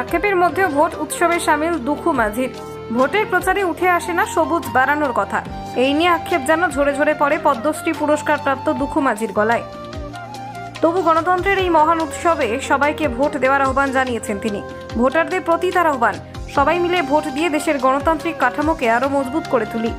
আক্ষেপের মধ্যেও ভোট উৎসবে সামিল দুখু মাঝির ভোটের প্রচারে উঠে আসে না সবুজ বাড়ানোর কথা। এই নিয়ে আক্ষেপ যেন ঝরে ঝরে পড়ে পদ্মশ্রী পুরস্কার প্রাপ্ত দুখু মাঝির গলায়। তবু গণতন্ত্রের এই মহান উৎসবে সবাইকে ভোট দেওয়ার আহ্বান জানিয়েছেন তিনি। ভোটারদের প্রতি তার আহ্বান, সবাই মিলে ভোট দিয়ে দেশের গণতান্ত্রিক কাঠামোকে আরও মজবুত করে তুলি।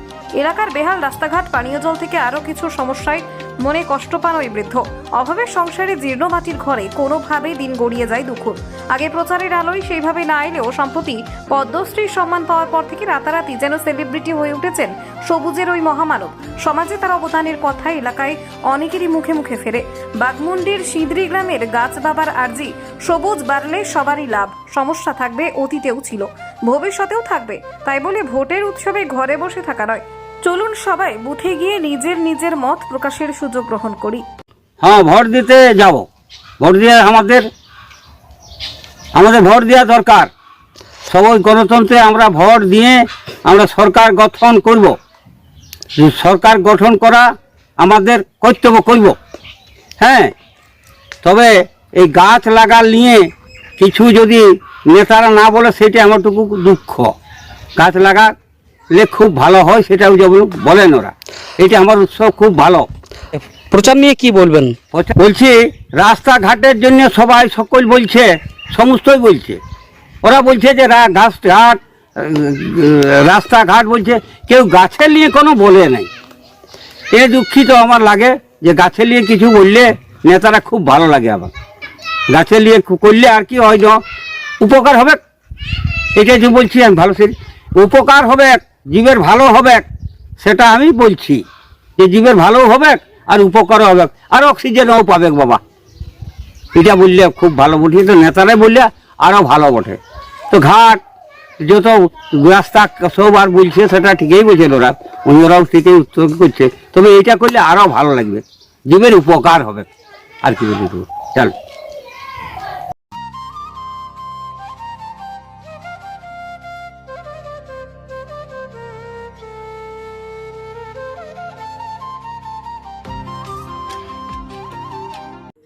এলাকার বেহাল রাস্তাঘাট, পানীয় জল থেকে আরও কিছু সমস্যায় মনে কষ্ট পান ওই বৃদ্ধ। অভাবের সংসারে জীর্ণ মাটির ঘরে কোনোভাবেই দিন গড়িয়ে যায় দুঃখুর। আগে প্রচারের আলোয় সেইভাবে না এলেও সম্প্রতি পদ্মশ্রীর সম্মান পাওয়ার পর থেকে রাতারাতি যেন সেলিব্রিটি হয়ে উঠেছেন সবুজের ওই মহামানব। সমাজে তার অবদানের কথা এলাকায় অনেকেরই মুখে মুখে ফেরে। বাগমুন্ডির সিদ্রি গ্রামের গাছ বাবার আর্জি, সবুজ বাড়লে সবারই লাভ, সমস্যা থাকবে অতীতেও ছিল, ভবিষ্যতেও থাকবে, তাই বলে ভোটের উৎসবে ঘরে বসে থাকা নয় চলুন সবাই বুথে গিয়ে নিজের নিজের মত প্রকাশের সুযোগ গ্রহণ করি। হ্যাঁ ভোট দিতে যাব। ভোট দিয়ে আমাদের আমাদের ভোট দেওয়া দরকার। সবাই গণতন্ত্রে আমরা ভোট দিয়ে আমরা সরকার গঠন করব। সরকার গঠন করা আমাদের কর্তব্য করব। হ্যাঁ তবে এই গাছ লাগার নিয়ে কিছু যদি নেতারা না বলে, সেটা আমারটুকু দুঃখ। গাছ লাগালে খুব ভালো হয় সেটাও যেমন বলেন ওরা। এটা আমার উৎসব খুব ভালো। প্রচার নিয়ে কি বলবেন? বলছি রাস্তাঘাটের জন্য সবাই সকল বলছে সমস্তই বলছে। ওরা বলছে যে রা- ঘাসঘাট রাস্তাঘাট বলছে কেউ গাছের নিয়ে কোনো বলে নাই। এ দুঃখিত আমার লাগে যে গাছের নিয়ে কিছু বললে নেতারা খুব ভালো লাগে আমার। গাছের নিয়ে করলে আর কি হয় না। উপকার হবে? এটাই যে বলছি আমি ভালো সে উপকার হবে জীবের ভালো হবে সেটা আমি বলছি। যে জীবের ভালো হবে আর উপকারও হবে আর অক্সিজেনও পাবে বাবা। এটা বললে খুব ভালো বলছি তো নেতারাই বললে আরও ভালো বটে। তো ঘাট, যত রাস্তা সব আর বলছে, সেটা ঠিকই বলছে ওরা। অন্যরাও ঠিকই উত্তর করছে। তবে এটা করলে আরও ভালো লাগবে। জীবের উপকার হবে আর কি বলি চল।